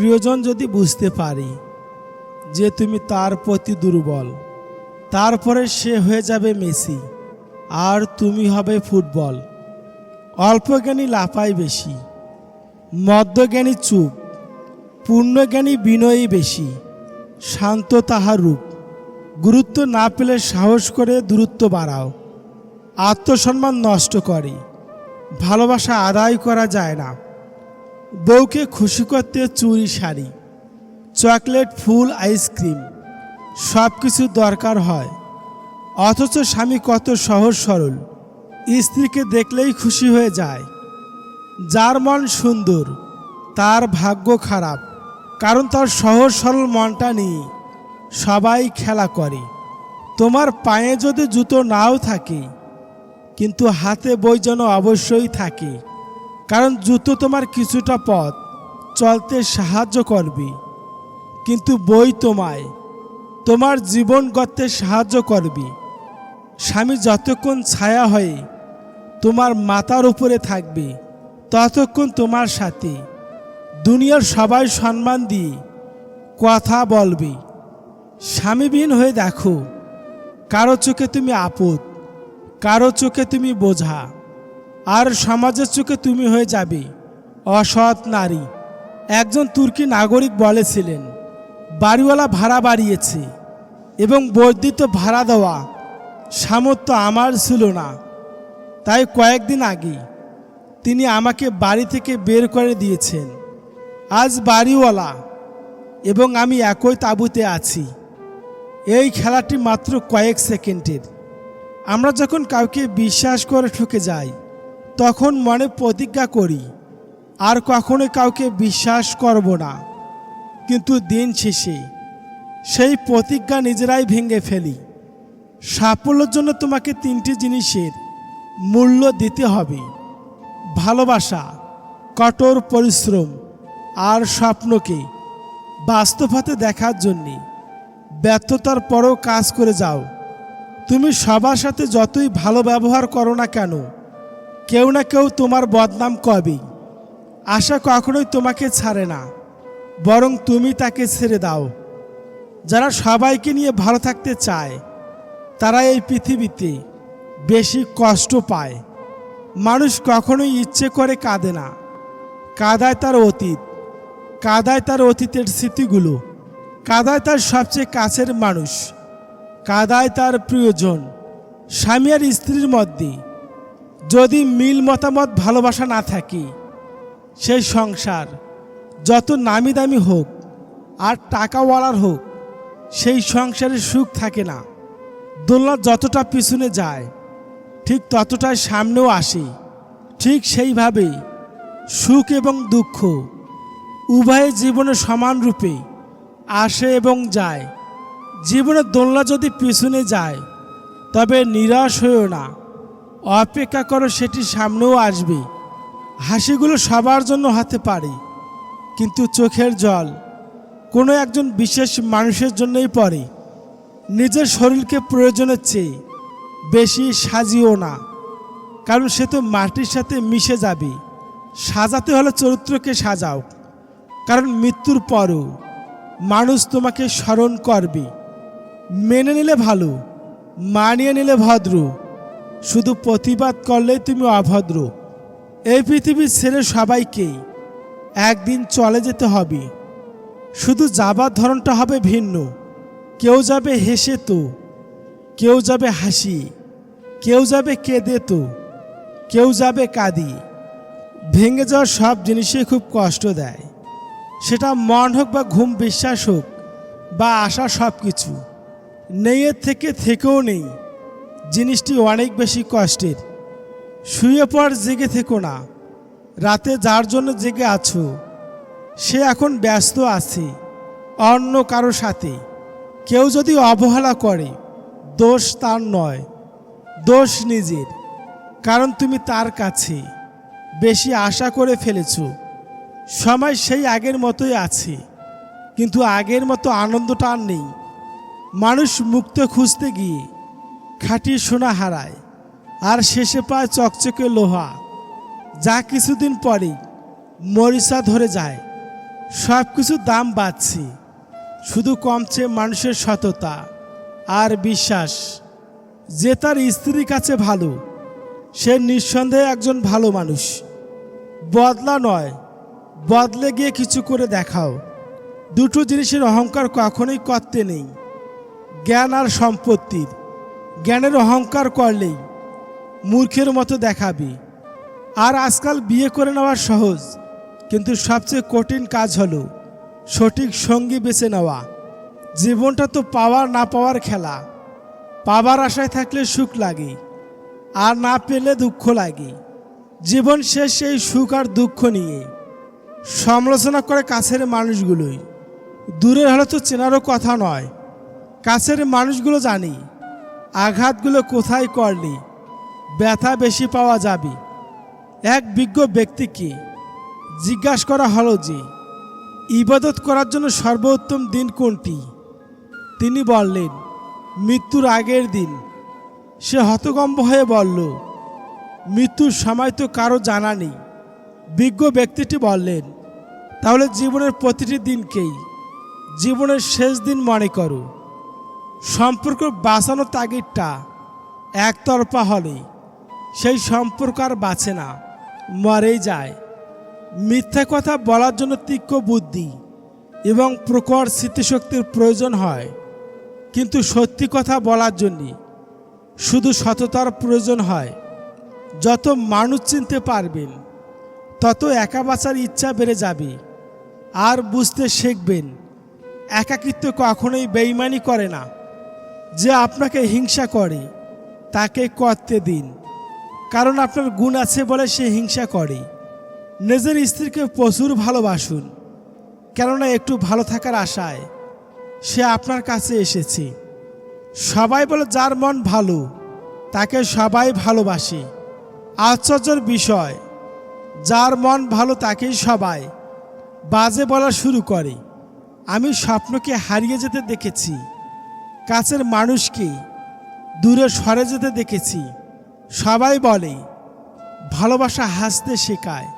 প্রিয়জন যদি বুঝতে পারি যে তুমি তার প্রতি দুর্বল, তারপরে সে হয়ে যাবে মেসি, আর তুমি হবে ফুটবল। অল্পজ্ঞানী লাফাই বেশি মদ্যজ্ঞানী চুপ, পূর্ণজ্ঞানী বিনয়ী বেশি, শান্ত তাহার রূপ। গুরুত্ব না পেলে সাহস করে দূরত্ব বাড়াও। আত্মসম্মান নষ্ট করে। ভালোবাসা আদায় করা যায় না। বউকে খুশি করতে চুরি শাড়ি, চকলেট, ফুল আইসক্রিম সব কিছু দরকার হয়। অথচ স্বামী কত সহজ সরল, স্ত্রীকে দেখলেই খুশি হয়ে যায়। যার মন সুন্দর, তার ভাগ্য খারাপ, কারণ তার সহজ সরল মনটা নিয়ে সবাই খেলা করে। তোমার পায়ে যদি জুতো নাও থাকে, কিন্তু হাতে বই যেন অবশ্যই থাকে। কারণ জুতো তোমার কিছুটা পথ, চলতে সাহায্য করবে। কিন্তু বই তোমায়, তোমার জীবন গড়তে সাহায্য করবে। স্বামী যতক্ষণ ছায়া হয়ে তোমার মাথার উপরে থাকবে, ততক্ষণ তোমার সাথে। দুনিয়ার সবাই সম্মান দিয়ে কথা বলবে। স্বামীবিহীন হয়ে দেখো, কারও চোখে তুমি আপদ, কারও চোখে তুমি বোঝা। আর সমাজের চোখে তুমি হয়ে যাবে। অসৎ নারী। একজন তুর্কি নাগরিক বলেছিলেন, বাড়িওয়ালা ভাড়া বাড়িয়েছে এবং বর্ধিত ভাড়া দেওয়া সামর্থ্য আমার ছিল না। তাই কয়েকদিন আগে তিনি আমাকে বাড়ি থেকে বের করে দিয়েছেন। আজ বাড়িওয়ালা এবং আমি একই তাঁবুতে আছি। এই খেলাটি মাত্র কয়েক সেকেন্ডের। আমরা যখন কাউকে বিশ্বাস করে ঠকে যাই তখন মনে প্রতিজ্ঞা করি, আর কখনো কাউকে বিশ্বাস করব না। কিন্তু দিন শেষে সেই প্রতিজ্ঞা নিজেরাই ভেঙে ফেলি। সাফল্যের জন্য তোমাকে তিনটি জিনিসের মূল্য দিতে হবে। ভালোবাসা, কঠোর পরিশ্রম আর স্বপ্নকে বাস্তব হাতে দেখার জন্যে ব্যর্থতার পরও কাজ করে যাও। তুমি সবার সাথে যতই ভালো ব্যবহার করো না কেন কেউ না কেউ তোমার বদনাম করবেই আশা কখনোই তোমাকে ছাড়ে না, বরং তুমি তাকে ছেড়ে দাও। যারা সবাইকে নিয়ে ভালো থাকতে চায়, তারা এই পৃথিবীতে বেশি কষ্ট পায়। মানুষ কখনোই ইচ্ছে করে কাঁদে না। কাদায় তার অতীত, কাদায় তার অতীতের স্মৃতিগুলো, কাদায় তার সবচেয়ে কাছের মানুষ, কাদায় তার প্রিয়জন, স্বামী আর স্ত্রীর মধ্যে। যদি মিল মতামত ভালোবাসা না থাকে, সেই সংসার যত নামি দামি হোক আর টাকাওয়ালার হোক, সেই সংসারে সুখ থাকে না। দোলনা যতটা পিছনে যায়, ঠিক ততটাই সামনেও আসে। ঠিক সেইভাবে সুখ এবং দুঃখ উভয় জীবনে সমান রূপে আসে এবং যায়। জীবনের দোলনা যদি পিছনে যায়, তবে নিরাশ হয়েও না। অপেক্ষা করো, সেটি সামনেও আসবে। হাসিগুলো সবার জন্য হতে পারে, কিন্তু চোখের জল কোনো একজন বিশেষ মানুষের জন্যই পড়ে। নিজের শরীরকে প্রয়োজনের চেয়ে বেশি সাজিও না, কারণ সে তো মাটির সাথে মিশে যাবে। সাজাতে হলে চরিত্রকে সাজাও, কারণ মৃত্যুর পরও মানুষ তোমাকে স্মরণ করবে। মেনে নিলে ভালো, মানিয়ে নিলে ভদ্র শুধু প্রতিবাদ করলেই তুমি অভদ্র। এই পৃথিবীর ছেড়ে সবাইকেই একদিন চলে যেতে হবে। শুধু যাবার ধরনটা হবে ভিন্ন। কেউ যাবে হেসে তো। কেউ যাবে হাসি। কেউ যাবে কেঁদে তো। কেউ যাবে কাঁদি। ভেঙে যাওয়ার সব জিনিসই খুব কষ্ট দেয়। সেটা মন হোক বা ঘুম বিশ্বাস হোক বা আশা সব কিছু নেইয়ের থেকে থেকেও নেই। জিনিসটি অনেক বেশি কষ্টের। শুয়ে পর জেগে থেকো না। রাতে যার জন্য জেগে আছো, সে এখন ব্যস্ত আছে অন্য কারও সাথে। কেউ যদি অবহেলা করে, দোষ তার নয়, দোষ নিজের, কারণ তুমি তার কাছে বেশি আশা করে ফেলেছ। সময় সেই আগের মতোই আছে, কিন্তু আগের মতো আনন্দটা আর নেই। মানুষ মুক্ত খুঁজতে গিয়ে খাঁটি সোনা হারায়, আর শেষে পায় চকচকে লোহা। যা কিছুদিন পরেই মরিচা ধরে যায়। সব কিছু দাম বাড়ছে, শুধু কমছে মানুষের সততা আর বিশ্বাস। যে তার স্ত্রীর কাছে ভালো, সে নিঃসন্দেহে একজন ভালো মানুষ। বদলা নয়, বদলে গিয়ে কিছু করে দেখাও। দুটো জিনিসের অহংকার কখনোই করতে নেই। জ্ঞান আর সম্পত্তির। জ্ঞানের অহংকার করলেই মূর্খের মতো দেখাবি। আর আজকাল বিয়ে করে নেওয়া সহজ, কিন্তু সবচেয়ে কঠিন কাজ হলো সঠিক সঙ্গী বেছে নেওয়া। জীবনটা তো পাওয়ার না পাওয়ার খেলা। পাবার আশায় থাকলে সুখ লাগে, আর না পেলে দুঃখ লাগে। জীবন শেষ এই সুখ আর দুঃখ নিয়ে। সমালোচনা করে কাছের মানুষগুলোই। দূরের হলে তো চেনারও কথা নয়। কাছের মানুষগুলো জানি। আঘাতগুলো কোথায় করলে? ব্যথা বেশি পাওয়া যাবে। এক বিজ্ঞ ব্যক্তিকে জিজ্ঞাসা করা হলো যে, ইবাদত করার জন্য সর্বোত্তম দিন কোনটি? তিনি বললেন, মৃত্যুর আগের দিন। সে হতগম্ব হয়ে বলল, মৃত্যুর সময় তো কারও জানা নেই। বিজ্ঞ ব্যক্তিটি বললেন, তাহলে জীবনের প্রতিটি দিনকেই জীবনের শেষ দিন মনে করো। সম্পর্ক বাঁচানোর তাগিদটা একতরফা হলে সেই সম্পর্ক আর বাঁচে না, মরেই যায়। মিথ্যা কথা বলার জন্য তীক্ষ্ণ বুদ্ধি এবং প্রকর স্মৃতিশক্তির প্রয়োজন হয়। কিন্তু সত্যি কথা বলার জন্য শুধু সততার প্রয়োজন হয়। যত মানুষ চিনতে পারবেন, তত একা বাঁচার ইচ্ছা বেড়ে যাবে। আর বুঝতে শিখবেন, একাকিত্ব কখনোই বেইমানি করে না। যে আপনাকে হিংসা করে, তাকে করতে দিন। কারণ আপনার গুণ আছে বলে সে হিংসা করে। নিজের স্ত্রীকে প্রচুর ভালোবাসুন, কেননা একটু ভালো থাকার আশায় সে আপনার কাছে এসেছে। সবাই বলে যার মন ভালো, তাকে সবাই ভালোবাসে। আশ্চর্যের বিষয়, যার মন ভালো তাকেই সবাই বাজে বলা শুরু করে। আমি স্বপ্নকে হারিয়ে যেতে দেখেছি। কাছের মানুষকে দূরে সরে যেতে দেখেছি। সবাই বলে, ভালোবাসা হাসতে শেখায়।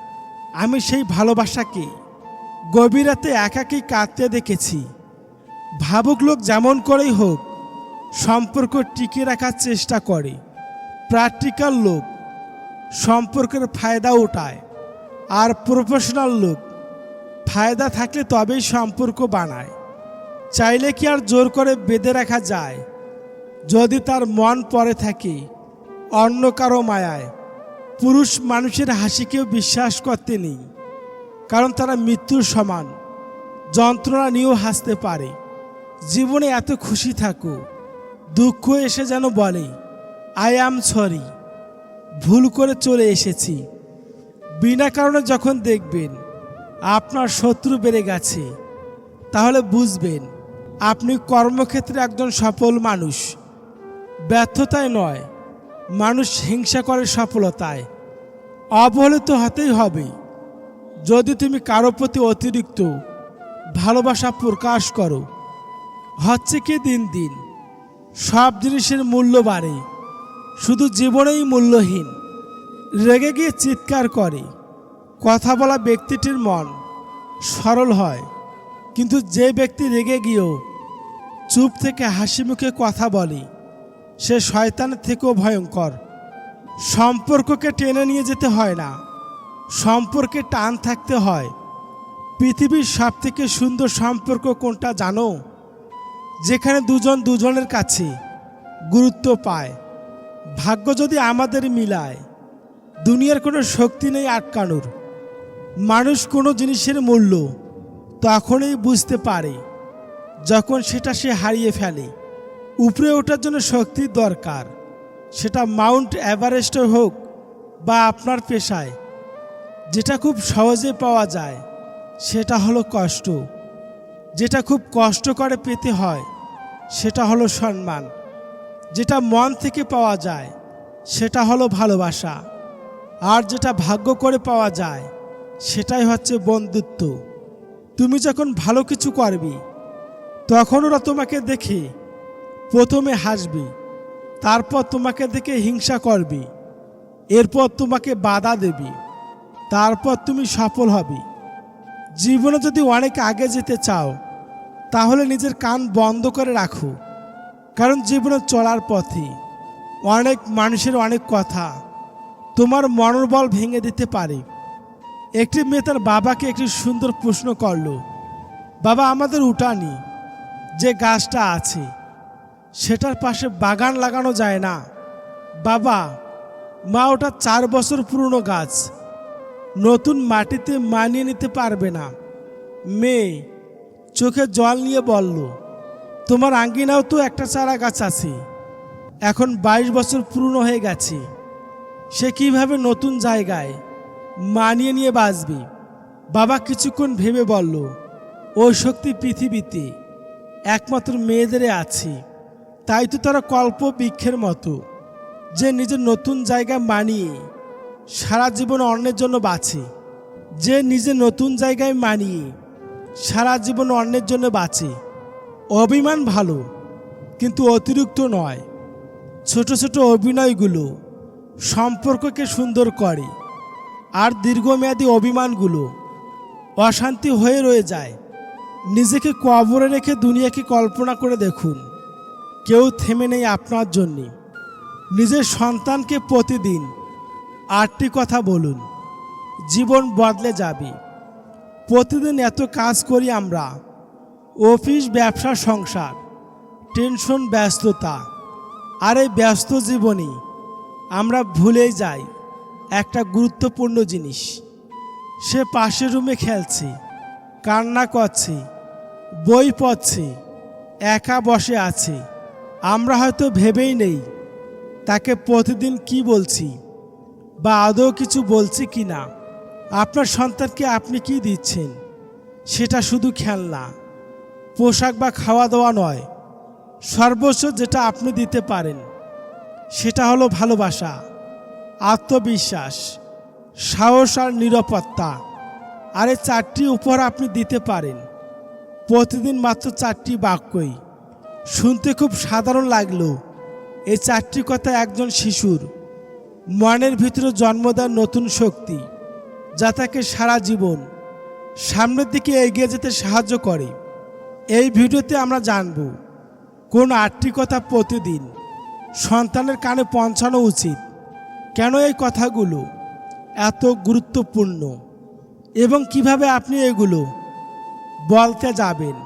আমি সেই ভালোবাসাকে গভীর রাতে একাকী কাঁদতে দেখেছি। ভাবুক লোক যেমন করেই হোক, সম্পর্ক টিকিয়ে রাখার চেষ্টা করে। প্র্যাকটিক্যাল লোক সম্পর্কের ফায়দা ওঠায়। আর প্রফেশনাল লোক ফায়দা থাকলে তবেই সম্পর্ক বানায়। চাইলে কি আর জোর করে বেঁধে রাখা যায়? যদি তার মন পড়ে থাকে, অন্য কারও মায়ায়। পুরুষ মানুষের হাসিকেও বিশ্বাস করতে নেই, কারণ তারা মৃত্যুর সমান। যন্ত্রণা নিয়েও হাসতে পারে। জীবনে এত খুশি থাকো, দুঃখ এসে যেন বলে, আই অ্যাম সরি, ভুল করে চলে এসেছি। বিনা কারণে যখন দেখবেন আপনার শত্রু বেড়ে গেছে, তাহলে বুঝবেন আপনি কর্মক্ষেত্রে একজন সফল মানুষ। ব্যর্থতায় নয়, মানুষ হিংসা করে সফলতায়। অবহেলিত হতেই হবে। যদি তুমি কারও প্রতি অতিরিক্ত ভালোবাসা প্রকাশ করো, হচ্ছে কি দিন দিন। সব জিনিসের মূল্য বাড়ে, শুধু জীবনেই মূল্যহীন। রেগে গিয়ে চিৎকার করে। কথা বলা ব্যক্তিটির মন সরল হয়, কিন্তু যে ব্যক্তি রেগে গিয়েও চুপ থেকে হাসি মুখে কথা বলে। সে শয়তানের থেকেও ভয়ঙ্কর। সম্পর্ককে টেনে নিয়ে যেতে হয় না। সম্পর্কে টান থাকতে হয়। পৃথিবীর সব থেকে সুন্দর সম্পর্ক কোনটা জানো? যেখানে দুজন দুজনের কাছে গুরুত্ব পায়। ভাগ্য যদি আমাদের মিলায়, দুনিয়ার কোনো শক্তি নেই আটকানোর। মানুষ কোনো জিনিসের মূল্য তখনই বুঝতে পারে। যখন সেটা সে হারিয়ে ফেলে। উপরে ওঠার জন্য শক্তির দরকার। সেটা মাউন্ট এভারেস্ট হোক বা আপনার পেশায়, যেটা খুব সহজে পাওয়া যায়, সেটা হলো কষ্ট। যেটা খুব কষ্ট করে পেতে হয়, সেটা হলো সম্মান। যেটা মন থেকে পাওয়া যায়, সেটা হলো ভালোবাসা। আর যেটা ভাগ্য করে পাওয়া যায়, সেটাই হচ্ছে বন্ধুত্ব। তুমি যখন ভালো কিছু করবে তখন ওরা তোমাকে দেখে প্রথমে হাসবে, তারপর তোমাকে দেখে হিংসা করবে, এরপর তোমাকে বাধা দেবে, তারপর তুমি সফল হবে। জীবনে যদি অনেক আগে যেতে চাও, তাহলে নিজের কান বন্ধ করে রাখো, কারণ জীবনে চলার পথে অনেক মানুষের অনেক কথা তোমার মনোবল ভেঙে দিতে পারে। একটি মেয়ে তার বাবাকে একটি সুন্দর প্রশ্ন করল, বাবা, আমাদের উঠানি যে গাছটা আছে, সেটার পাশে বাগান লাগানো যায় না। বাবা, মা ওটা চার বছর পুরনো গাছ। নতুন মাটিতে মানিয়ে নিতে পারবে না। মেয়ে, চোখে জল নিয়ে বলল, তোমার আঙ্গিনাও তো একটা চারা গাছ আছে। এখন বাইশ বছর পুরনো হয়ে গেছে। সে কীভাবে নতুন জায়গায় মানিয়ে নিয়ে বাঁচবে? বাবা কিছুক্ষণ ভেবে বলল ওই শক্তি পৃথিবীতে। একমাত্র মেয়েদের আছে। তাই তো তারা কল্প বৃক্ষের মতো। যে নিজের নতুন জায়গা মানিয়ে সারা জীবন অন্যের জন্য বাঁচে। যে নিজে নতুন জায়গায় মানিয়ে সারা জীবন অন্যের জন্য বাঁচে। অভিমান ভালো, কিন্তু অতিরিক্ত নয়। ছোট ছোট অভিনয়গুলো সম্পর্ককে সুন্দর করে। আর দীর্ঘমেয়াদী অভিমানগুলো অশান্তি হয়ে রয়ে যায়। নিজেকে কবরে রেখে দুনিয়াকে কল্পনা করে দেখুন। কেউ থেমে নেই আপনার জন্যে। নিজের সন্তানকে প্রতিদিন আটটি কথা বলুন। জীবন বদলে যাবে। প্রতিদিন এত কাজ করি আমরা। অফিস, ব্যবসা, সংসার, টেনশন, ব্যস্ততা। আর এই ব্যস্ত জীবনে আমরা ভুলেই যাই একটা গুরুত্বপূর্ণ জিনিস। সে পাশের রুমে খেলছে, কান্না করছে বই পড়ছে, একা বসে আছে। আমরা হয়তো ভেবেই নেই তাকে প্রতিদিন কি বলছি বা আদৌ কিছু বলছি কি না। আপনার সন্তানকে আপনি কি দিচ্ছেন? সেটা শুধু খেলনা পোশাক বা খাওয়া দাওয়া নয়, সর্বস্ব যেটা আপনি দিতে পারেন, সেটা হলো ভালোবাসা, আত্মবিশ্বাস, সাহস আর নিরাপত্তা। আর এই চারটি উপহার আপনি দিতে পারেন। প্রতিদিন মাত্র চারটি বাক্যই। শুনতে খুব সাধারণ লাগল। এই চারটি কথা একজন শিশুর মনের ভিতরে জন্ম দেওয়ার নতুন শক্তি, যা তাকে সারা জীবন সামনের দিকে এগিয়ে যেতে সাহায্য করে। এই ভিডিওতে আমরা জানব, কোন আটটি কথা প্রতিদিন সন্তানের কানে পৌঁছানো উচিত? কেন এই কথাগুলো এত গুরুত্বপূর্ণ? এবং কীভাবে আপনি এগুলো বলতে যাবেন।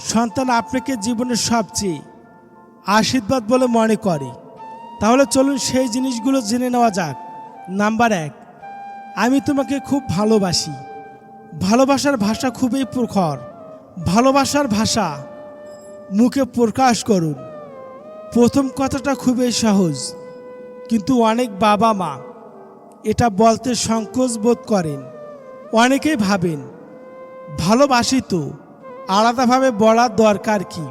সন্তান আপনাকে জীবনের সবচেয়ে আশীর্বাদ বলে মনে করে। তাহলে চলুন সেই জিনিসগুলো জেনে নেওয়া যাক। নাম্বার এক, আমি তোমাকে খুব ভালোবাসি। ভালোবাসার ভাষা খুবই প্রখর। ভালোবাসার ভাষা মুখে প্রকাশ করুন। প্রথম কথাটা খুবই সহজ, কিন্তু অনেক বাবা মা এটা বলতে সংকোচ বোধ করেন। অনেকেই ভাবেন ভালোবাসি তো, আলাদাভাবে বলার দরকার কি?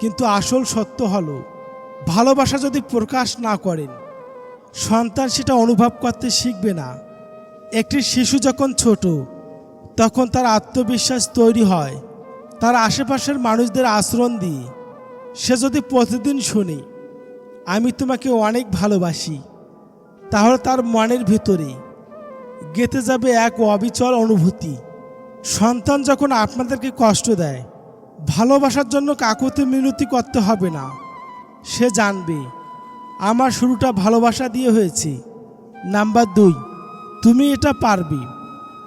কিন্তু আসল সত্য হলো, ভালোবাসা যদি প্রকাশ না করেন, সন্তান সেটা অনুভব করতে শিখবে না। একটি শিশু যখন ছোট, তখন তার আত্মবিশ্বাস তৈরি হয়, তার আশেপাশের মানুষদের আচরণ দিয়ে। সে যদি প্রতিদিন শুনে, আমি তোমাকে অনেক ভালোবাসি তাহলে তার মনের ভিতরে গেতে যাবে এক অবিচল অনুভূতি। সন্তান যখন আপনাদেরকে কষ্ট দেয়, ভালোবাসার জন্য কাকুতে মিনতি করতে হবে না। সে জানবে, আমার শুরুটা ভালোবাসা দিয়ে হয়েছে। নাম্বার দুই, তুমি এটা পারবে।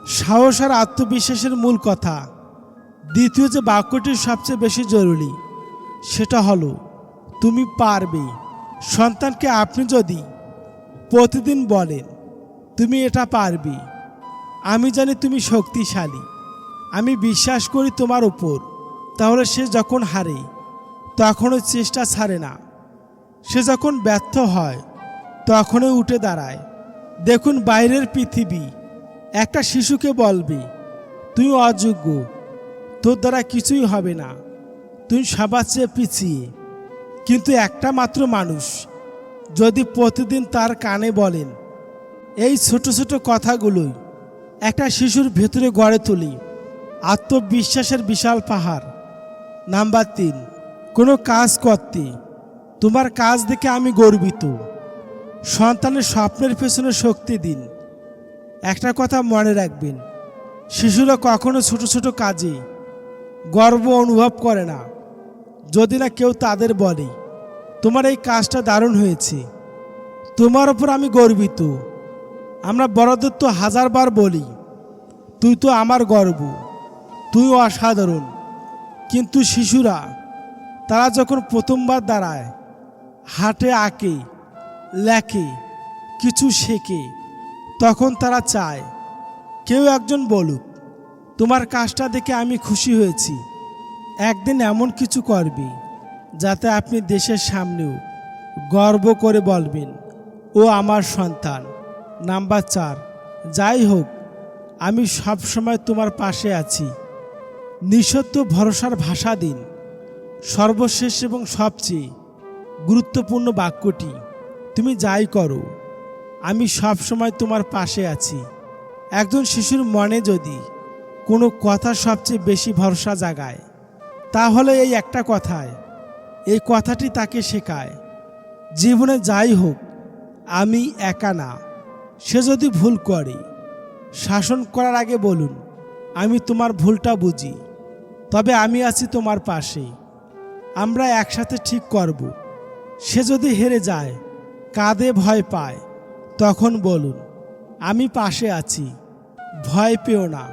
সাহস আর আত্মবিশ্বাসের মূল কথা। দ্বিতীয় যে বাক্যটি সবচেয়ে বেশি জরুরি, সেটা হলো, তুমি পারবে। সন্তানকে আপনি যদি প্রতিদিন বলেন, তুমি এটা পারবে। আমি জানি তুমি শক্তিশালী। আমি বিশ্বাস করি তোমার উপর। তাহলে সে যখন হারে তখনও চেষ্টা ছাড়ে না। সে যখন ব্যর্থ হয়, তখনই উঠে দাঁড়ায়। দেখুন বাইরের পৃথিবী, একটা শিশুকে বলবে, তুই অযোগ্য, তোর দ্বারা কিছুই হবে না, তুই সবার চেয়ে পিছিয়ে। কিন্তু একটা মাত্র মানুষ যদি প্রতিদিন তার কানে বলেন, এই ছোট ছোট কথাগুলোই একটা শিশুর ভেতরে গড়ে তুলি। আত্মবিশ্বাসের বিশাল পাহাড়। নাম্বার তিন, কোনো কাজ করতে। তোমার কাজ দেখে আমি গর্বিত। সন্তানের স্বপ্নের পেছনে শক্তি দিন। একটা কথা মনে রাখবেন, শিশুরা কখনো ছোট ছোট কাজে গর্ব অনুভব করে না। যদি না কেউ তাদের বলে, তোমার এই কাজটা দারুণ হয়েছে। তোমার ওপর আমি গর্বিত। আমরা বড়দের তো হাজারবার বলি, তুই তো আমার গর্ব। তুই অসাধারণ। কিন্তু শিশুরা, তারা যখন প্রথমবার দাঁড়ায়, হাটে, আঁকে, লেখে, কিছু শেখে, তখন তারা চায়, কেউ একজন বলুক, তোমার কাজটা দেখে আমি খুশি হয়েছি। একদিন এমন কিছু করবে, যাতে আপনি দেশের সামনেও গর্ব করে বলবেন, ও আমার সন্তান। নাম্বার চার, যাই হোক, আমি সবসময় তোমার পাশে আছি। নিঃসত্ব ভরসার ভাষা দিন। সর্বশেষ এবং সবচেয়ে গুরুত্বপূর্ণ বাক্যটি, তুমি যাই করো, আমি সব সময় তোমার পাশে আছি। একজন শিশুর মনে যদি কোনো কথা সবচেয়ে বেশি ভরসা জাগায়, তাহলে এই একটা কথায়, এই কথাটি তাকে শেখায়, জীবনে যাই হোক, আমি একা না। সে যদি ভুল করে, শাসন করার আগে বলুন, আমি তোমার ভুলটা বুঝি। তবে আমি আছি তোমার পাশে আমরা একসাথে ঠিক করব। সে যদি হেরে যায় কাঁদে ভয় পায়, তখন বলুন, আমি পাশে আছি, ভয় পেও না,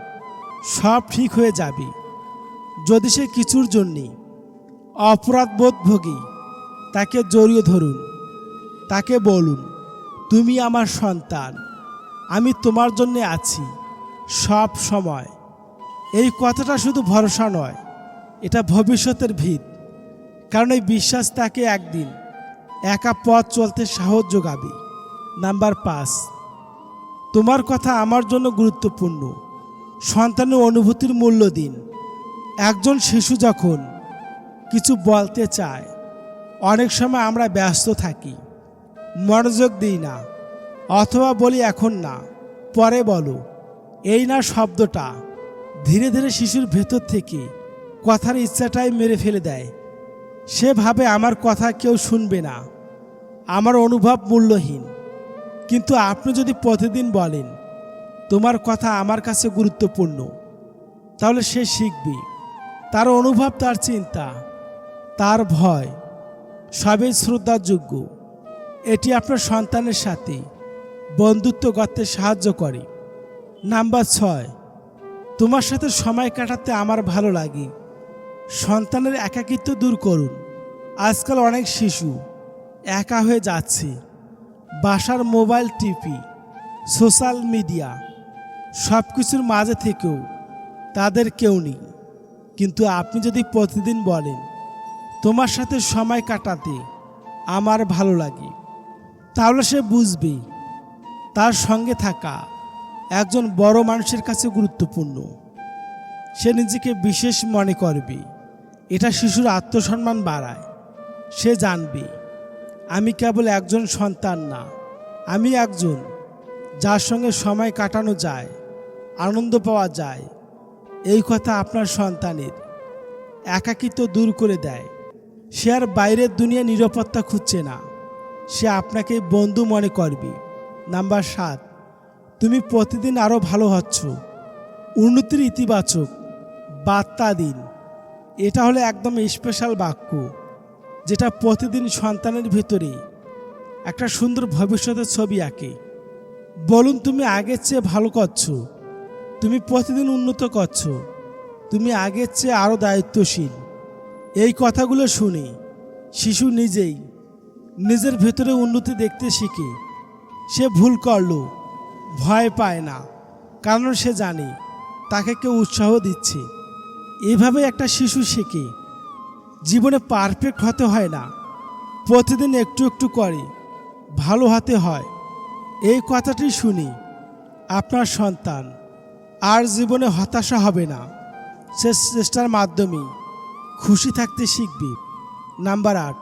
সব ঠিক হয়ে যাবে। যদি সে কিছুর জন্যে অপরাধবোধ ভোগী, তাকে জড়িয়ে ধরুন। তাকে বলুন, তুমি আমার সন্তান, আমি তোমার জন্যে আছি, সব সময়। এই কথাটা শুধু ভরসা নয়, এটা ভবিষ্যতের ভিত। কারণ এই বিশ্বাস তাকে একদিন একা পথ চলতে সাহস যোগাবে। নাম্বার পাঁচ, তোমার কথা আমার জন্য গুরুত্বপূর্ণ। সন্তানের অনুভূতির মূল্য দিন। একজন শিশু যখন কিছু বলতে চায়, অনেক সময় আমরা ব্যস্ত থাকি। মনোযোগ দিই না, অথবা বলি, এখন না, পরে বলো। এই না শব্দটা ধীরে ধীরে শিশুর ভেতর থেকে কথার ইচ্ছাটাই মেরে ফেলে দেয়। সে ভাবে আমার কথা কেউ শুনবে না। আমার অনুভব মূল্যহীন। কিন্তু আপনি যদি প্রতিদিন বলেন, তোমার কথা আমার কাছে গুরুত্বপূর্ণ, তাহলে সে শিখবে। তার অনুভব, তার চিন্তা, তার ভয়, সবই শ্রদ্ধাযোগ্য। এটি আপনার সন্তানের সাথে বন্ধুত্ব করতে সাহায্য করে। নাম্বার ছয় তোমার সাথে সময় কাটাতে আমার ভালো লাগে। সন্তানের একাকিত্ব দূর করুন। আজকাল অনেক শিশু একা হয়ে যাচ্ছে। বাসার মোবাইল, টিভি, সোশ্যাল মিডিয়া সব কিছুর মাঝে থেকেও তাদের কেউ নেই। কিন্তু আপনি যদি প্রতিদিন বলেন, তোমার সাথে সময় কাটাতে আমার ভালো লাগে, তাহলে সে বুঝবে তার সঙ্গে থাকা একজন বড় মানুষের কাছে গুরুত্বপূর্ণ। সে নিজেকে বিশেষ মনে করবে। এটা শিশুর আত্মসম্মান বাড়ায়। সে জানবে, আমি কেবল একজন সন্তান না, আমি একজন যার সঙ্গে সময় কাটানো যায়, আনন্দ পাওয়া যায়। এই কথা আপনার সন্তানের একাকিত্ব দূর করে দেয়। সে আর বাইরের দুনিয়া নিরাপত্তা খুঁজছে না। সে আপনাকে বন্ধু মনে করবে। নাম্বার সাত। তুমি প্রতিদিন আরও ভালো হচ্ছ। উন্নতির ইতিবাচক, বার্তা দিন। এটা হলো একদম স্পেশাল বাক্য, যেটা প্রতিদিন সন্তানের ভেতরে একটা সুন্দর ভবিষ্যতের ছবি আঁকে। বলুন, তুমি আগের চেয়ে ভালো করছ, তুমি প্রতিদিন উন্নত করছ, তুমি আগের চেয়ে আরও দায়িত্বশীল। এই কথাগুলো শুনে শিশু নিজেই নিজের ভেতরে উন্নতি দেখতে শিখে, সে ভুল করল। ভয় পায় না, কারণ সে জানে, তাকে কেউ উৎসাহ দিচ্ছে। এভাবে একটা শিশু শেখে। জীবনে পারফেক্ট হতে হয় না। প্রতিদিন একটু একটু করে, ভালো হতে হয়। এই কথাটি শুনি আপনার সন্তান আর জীবনে হতাশা হবে না। সে চেষ্টার মাধ্যমে খুশি থাকতে শিখবে। নাম্বার আট,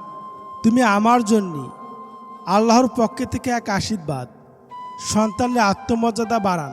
তুমি আমার জন্যে আল্লাহর পক্ষে থেকে এক আশীর্বাদ। সন্তানের আত্মমর্যাদা বাড়ান।